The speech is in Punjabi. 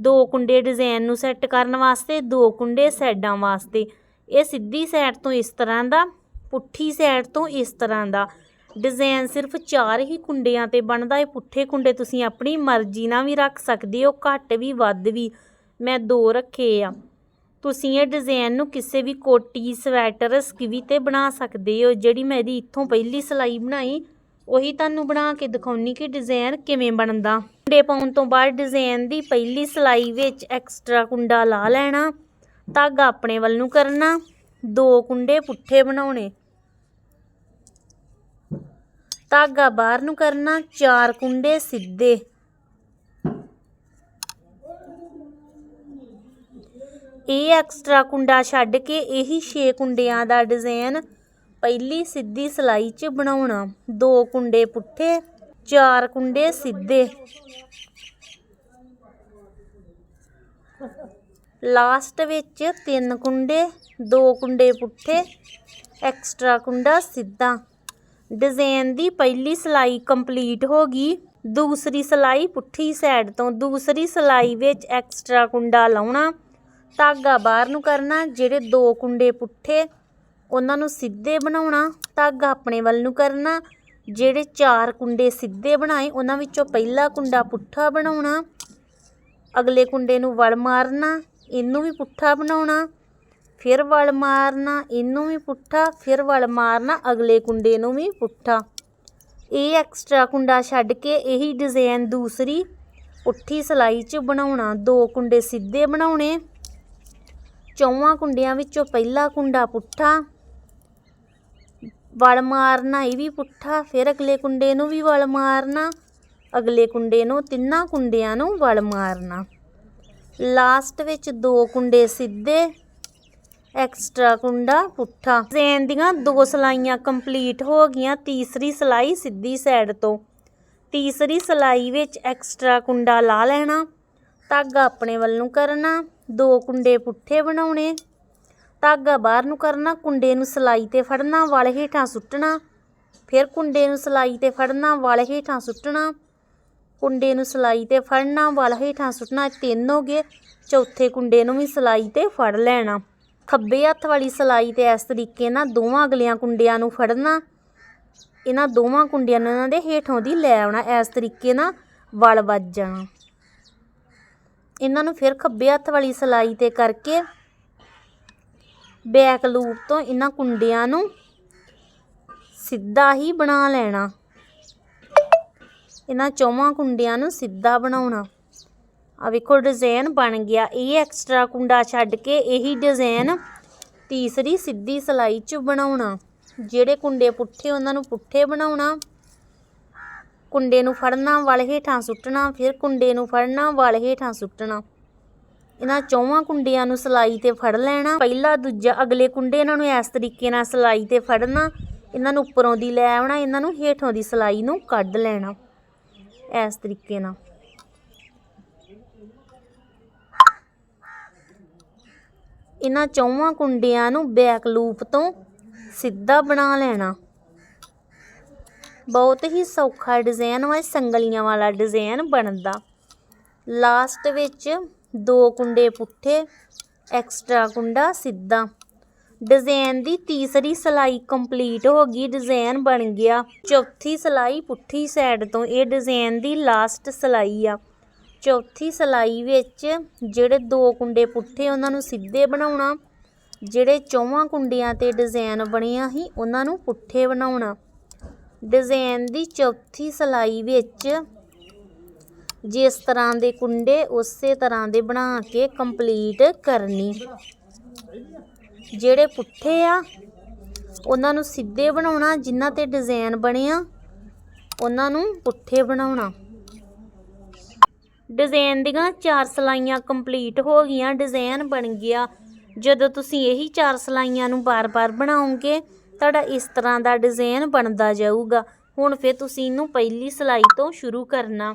ਦੋ ਕੁੰਡੇ ਡਿਜ਼ਾਈਨ ਨੂੰ ਸੈੱਟ ਕਰਨ ਵਾਸਤੇ, ਦੋ ਕੁੰਡੇ ਸਾਈਡਾਂ ਵਾਸਤੇ। ਇਹ ਸਿੱਧੀ ਸਾਈਡ ਤੋਂ ਇਸ ਤਰ੍ਹਾਂ ਦਾ, ਪੁੱਠੀ ਸਾਈਡ ਤੋਂ ਇਸ ਤਰ੍ਹਾਂ ਦਾ। ਡਿਜ਼ਾਈਨ ਸਿਰਫ ਚਾਰ ਹੀ ਕੁੰਡਿਆਂ ਤੇ ਬਣਦਾ, ਇਹ ਪੁੱਠੇ ਕੁੰਡੇ ਤੁਸੀਂ ਆਪਣੀ ਮਰਜ਼ੀ ਨਾਲ ਵੀ ਰੱਖ ਸਕਦੇ ਹੋ, ਘੱਟ ਵੀ, ਵੱਧ ਵੀ। ਮੈਂ ਦੋ ਰੱਖੇ ਆ। ਤੁਸੀਂ ਇਹ ਡਿਜ਼ਾਈਨ ਨੂੰ ਕਿਸੇ ਵੀ ਕੋਟੀ, ਸਵੈਟਰ, ਸਕੀਵੀ ਤੇ ਬਣਾ ਸਕਦੇ ਹੋ, ਜਿਹੜੀ ਮੈਂ ਇਹਦੀ ਇੱਥੋਂ ਪਹਿਲੀ ਸਲਾਈ ਬਣਾਈ। ਉਹੀ ਤੁਹਾਨੂੰ ਬਣਾ ਕੇ ਦਿਖਾਉਣੀ ਕਿ ਡਿਜ਼ਾਈਨ ਕਿਵੇਂ ਬਣਦਾ। ਕੁੰਡੇ ਪਾਉਣ ਤੋਂ ਬਾਅਦ ਡਿਜ਼ਾਈਨ ਦੀ ਪਹਿਲੀ ਸਲਾਈ ਵਿੱਚ ਐਕਸਟਰਾ ਕੁੰਡਾ ਲਾ ਲੈਣਾ, ਧਾਗਾ ਆਪਣੇ ਵੱਲ ਨੂੰ ਕਰਨਾ, ਦੋ ਕੁੰਡੇ ਪੁੱਠੇ ਬਣਾਉਣੇ। ਧਾਗਾ ਬਾਹਰ ਨੂੰ ਕਰਨਾ, ਚਾਰ ਕੁੰਡੇ ਸਿੱਧੇ। ਇਹ ਐਕਸਟਰਾ ਕੁੰਡਾ ਛੱਡ ਕੇ ਇਹੀ 6 ਕੁੰਡਿਆਂ ਦਾ ਡਿਜ਼ਾਈਨ ਪਹਿਲੀ ਸਿੱਧੀ ਸਲਾਈ 'ਚ ਬਣਾਉਣਾ। ਦੋ ਕੁੰਡੇ ਪੁੱਠੇ, ਚਾਰ ਕੁੰਡੇ ਸਿੱਧੇ। ਲਾਸਟ ਵਿੱਚ ਤਿੰਨ ਕੁੰਡੇ, ਦੋ ਕੁੰਡੇ ਪੁੱਠੇ, ਐਕਸਟਰਾ ਕੁੰਡਾ ਸਿੱਧਾ। ਡਿਜ਼ਾਈਨ ਦੀ ਪਹਿਲੀ ਸਲਾਈ ਕੰਪਲੀਟ ਹੋ ਗਈ। ਦੂਸਰੀ ਸਲਾਈ ਪੁੱਠੀ ਸਾਈਡ ਤੋਂ ਦੂਸਰੀ ਸਲਾਈ ਵਿੱਚ ਐਕਸਟਰਾ ਕੁੰਡਾ ਲਾਉਣਾ। ਧਾਗਾ ਬਾਹਰ ਨੂੰ ਕਰਨਾ, ਜਿਹੜੇ ਦੋ ਕੁੰਡੇ ਪੁੱਠੇ ਉਹਨਾਂ ਨੂੰ ਸਿੱਧੇ ਬਣਾਉਣਾ, ਧਾਗਾ ਆਪਣੇ ਵੱਲ ਨੂੰ ਕਰਨਾ, ਜਿਹੜੇ ਚਾਰ ਕੁੰਡੇ ਸਿੱਧੇ ਬਣਾਏ, ਉਹਨਾਂ ਵਿੱਚੋਂ ਪਹਿਲਾ ਕੁੰਡਾ ਪੁੱਠਾ ਬਣਾਉਣਾ, ਅਗਲੇ ਕੁੰਡੇ ਨੂੰ ਵਲ ਮਾਰਨਾ, ਇਹਨੂੰ ਵੀ ਪੁੱਠਾ ਬਣਾਉਣਾ, ਫਿਰ ਵਲ ਮਾਰਨਾ, ਇਹਨੂੰ ਵੀ ਪੁੱਠਾ, ਫਿਰ ਵਲ ਮਾਰਨਾ, ਅਗਲੇ ਕੁੰਡੇ ਨੂੰ ਵੀ ਪੁੱਠਾ। ਇਹ ਐਕਸਟਰਾ ਕੁੰਡਾ ਛੱਡ ਕੇ ਇਹੀ ਡਿਜ਼ਾਈਨ ਦੂਸਰੀ, ਪੁੱਠੀ ਸਲਾਈ 'ਚ ਬਣਾਉਣਾ, ਦੋ ਕੁੰਡੇ ਸਿੱਧੇ ਬਣਾਉਣੇ, ਚੌਵਾਂ ਕੁੰਡਿਆਂ ਵਿੱਚੋਂ ਪਹਿਲਾ ਕੁੰਡਾ ਪੁੱਠਾ ਵਲ ਮਾਰਨਾ ਇਹ ਵੀ ਪੁੱਠਾ, ਫਿਰ ਅਗਲੇ ਕੁੰਡੇ ਨੂੰ ਵੀ ਵਲ ਮਾਰਨਾ, ਅਗਲੇ ਕੁੰਡੇ ਨੂੰ ਤਿੰਨਾਂ ਕੁੰਡਿਆਂ ਨੂੰ ਵਲ ਮਾਰਨਾ। ਲਾਸਟ ਵਿੱਚ ਦੋ ਕੁੰਡੇ ਸਿੱਧੇ, ਐਕਸਟਰਾ ਕੁੰਡਾ ਪੁੱਠਾ। ਜ਼ੇਨ ਦੀਆਂ ਦੋ ਸਲਾਈਆਂ ਕੰਪਲੀਟ ਹੋ ਗਈਆਂ, ਤੀਸਰੀ ਸਲਾਈ ਸਿੱਧੀ ਸਾਈਡ ਤੋਂ। ਤੀਸਰੀ ਸਲਾਈ ਵਿੱਚ ਐਕਸਟਰਾ ਕੁੰਡਾ ਲਾ ਲੈਣਾ, ਧਾਗਾ ਆਪਣੇ ਵੱਲ ਨੂੰ ਕਰਨਾ, ਦੋ ਕੁੰਡੇ ਪੁੱਠੇ ਬਣਾਉਣੇ ਧਾਗਾ ਬਾਹਰ ਨੂੰ ਕਰਨਾ, ਕੁੰਡੇ ਨੂੰ ਸਲਾਈ ਤੇ ਫੜਨਾ, ਵਲ ਹੇਠਾਂ ਸੁੱਟਣਾ। ਫਿਰ ਕੁੰਡੇ ਨੂੰ ਸਲਾਈ ਤੇ ਫੜਨਾ, ਵਲ ਹੇਠਾਂ ਸੁੱਟਣਾ। ਕੁੰਡੇ ਨੂੰ ਸਲਾਈ ਤੇ ਫੜਨਾ, ਵਲ ਹੇਠਾਂ ਸੁੱਟਣਾ ਤਿੰਨ ਹੋ ਗਏ। ਚੌਥੇ ਕੁੰਡੇ ਨੂੰ ਵੀ ਸਲਾਈ ਤੇ ਫੜ ਲੈਣਾ। ਖੱਬੇ ਹੱਥ ਵਾਲੀ ਸਲਾਈ ਤੇ ਇਸ ਤਰੀਕੇ ਨਾਲ ਦੋਵਾਂ ਅਗਲੀਆਂ ਕੁੰਡਿਆਂ ਨੂੰ ਫੜਨਾ। ਇਹਨਾਂ ਦੋਵਾਂ ਕੁੰਡਿਆਂ ਨੂੰ ਇਹਨਾਂ ਦੇ ਹੇਠੋਂ ਦੀ ਲੈ ਆਉਣਾ, ਇਸ ਤਰੀਕੇ ਨਾਲ ਵਲ ਵੱਜ ਜਾਣਾ। ਇਹਨਾਂ ਨੂੰ ਫਿਰ ਖੱਬੇ ਹੱਥ ਵਾਲੀ ਸਲਾਈ ਤੇ ਕਰਕੇ ਬੈਕ ਲੂਪ ਤੋਂ ਇਹਨਾਂ ਕੁੰਡਿਆਂ ਨੂੰ ਸਿੱਧਾ ਹੀ ਬਣਾ ਲੈਣਾ। ਇਹਨਾਂ ਚੌਵਾਂ ਕੁੰਡਿਆਂ ਨੂੰ ਸਿੱਧਾ ਬਣਾਉਣਾ। ਆ ਵੇਖੋ ਡਿਜ਼ਾਈਨ ਬਣ ਗਿਆ। ਇਹ ਐਕਸਟਰਾ ਕੁੰਡਾ ਛੱਡ ਕੇ ਇਹੀ ਡਿਜ਼ਾਈਨ ਤੀਸਰੀ ਸਿੱਧੀ ਸਲਾਈ 'ਚ ਬਣਾਉਣਾ। ਜਿਹੜੇ ਕੁੰਡੇ ਪੁੱਠੇ, ਉਹਨਾਂ ਨੂੰ ਪੁੱਠੇ ਬਣਾਉਣਾ। ਕੁੰਡੇ ਨੂੰ ਫੜਨਾ, ਵਲ ਹੇਠਾਂ ਸੁੱਟਣਾ, ਫਿਰ ਕੁੰਡੇ ਨੂੰ ਫੜਨਾ, ਵਲ ਹੇਠਾਂ ਸੁੱਟਣਾ। ਇਹਨਾਂ ਚੌਵਾਂ ਕੁੰਡਿਆਂ ਨੂੰ ਸਲਾਈ ਤੇ ਫੜ ਲੈਣਾ। ਪਹਿਲਾ, ਦੂਜਾ, ਅਗਲੇ ਕੁੰਡੇ ਇਹਨਾਂ ਨੂੰ ਇਸ ਤਰੀਕੇ ਨਾਲ ਸਲਾਈ ਤੇ ਫੜਨਾ। ਇਹਨਾਂ ਨੂੰ ਉੱਪਰੋਂ ਦੀ ਲੈ ਆਉਣਾ, ਇਹਨਾਂ ਨੂੰ ਹੇਠੋਂ ਦੀ ਸਲਾਈ ਨੂੰ ਕੱਢ ਲੈਣਾ। ਇਸ ਤਰੀਕੇ ਨਾਲ। ਇਹਨਾਂ ਚੌਵਾਂ ਕੁੰਡਿਆਂ ਨੂੰ ਬੈਕ ਲੂਪ ਤੋਂ ਸਿੱਧਾ ਬਣਾ ਲੈਣਾ। ਬਹੁਤ ਹੀ ਸੌਖਾ ਡਿਜ਼ਾਈਨ ਵਾ ਸੰਗਲੀਆਂ ਵਾਲਾ ਡਿਜ਼ਾਈਨ ਬਣਦਾ। ਲਾਸਟ ਵਿੱਚ ਦੋ ਕੁੰਡੇ ਪੁੱਠੇ ਐਕਸਟਰਾ ਕੁੰਡਾ ਸਿੱਧਾ। ਡਿਜ਼ਾਈਨ ਦੀ ਤੀਸਰੀ ਸਲਾਈ ਕੰਪਲੀਟ ਹੋ ਗਈ ਡਿਜ਼ਾਈਨ ਬਣ ਗਿਆ। ਚੌਥੀ ਸਲਾਈ ਪੁੱਠੀ ਸਾਈਡ ਤੋਂ, ਇਹ ਡਿਜ਼ਾਈਨ ਦੀ ਲਾਸਟ ਸਲਾਈ ਆ। ਚੌਥੀ ਸਲਾਈ ਵਿੱਚ ਜਿਹੜੇ ਦੋ ਕੁੰਡੇ ਪੁੱਠੇ, ਉਹਨਾਂ ਨੂੰ ਸਿੱਧੇ ਬਣਾਉਣਾ। ਜਿਹੜੇ ਚੌਵਾਂ ਕੁੰਡਿਆਂ ਤੇ ਡਿਜ਼ਾਈਨ ਬਣਿਆ ਸੀ, ਉਹਨਾਂ ਨੂੰ ਪੁੱਠੇ ਬਣਾਉਣਾ। ਡਿਜ਼ਾਈਨ ਦੀ ਚੌਥੀ ਸਲਾਈ ਵਿੱਚ ਜਿਸ ਤਰ੍ਹਾਂ ਦੇ ਕੁੰਡੇ ਉਸੇ ਤਰ੍ਹਾਂ ਦੇ ਬਣਾ ਕੇ ਕੰਪਲੀਟ ਕਰਨੀ। ਜਿਹੜੇ ਪੁੱਠੇ ਆ, ਉਹਨਾਂ ਨੂੰ ਸਿੱਧੇ ਬਣਾਉਣਾ, ਜਿਨ੍ਹਾਂ ਤੇ ਡਿਜ਼ਾਈਨ ਬਣਿਆ ਉਹਨਾਂ ਨੂੰ ਪੁੱਠੇ ਬਣਾਉਣਾ। ਡਿਜ਼ਾਈਨ ਦੀਆਂ ਚਾਰ ਸਲਾਈਆਂ ਕੰਪਲੀਟ ਹੋ ਗਈਆਂ ਡਿਜ਼ਾਈਨ ਬਣ ਗਿਆ। ਜਦੋਂ ਤੁਸੀਂ ਇਹੀ ਚਾਰ ਸਲਾਈਆਂ ਨੂੰ ਬਾਰ-ਬਾਰ ਬਣਾਓਗੇ, ਤੁਹਾਡਾ ਇਸ ਤਰ੍ਹਾਂ ਦਾ ਡਿਜ਼ਾਈਨ ਬਣਦਾ ਜਾਊਗਾ। ਹੁਣ ਫਿਰ ਤੁਸੀਂ ਇਹਨੂੰ ਪਹਿਲੀ ਸਲਾਈ ਤੋਂ ਸ਼ੁਰੂ ਕਰਨਾ।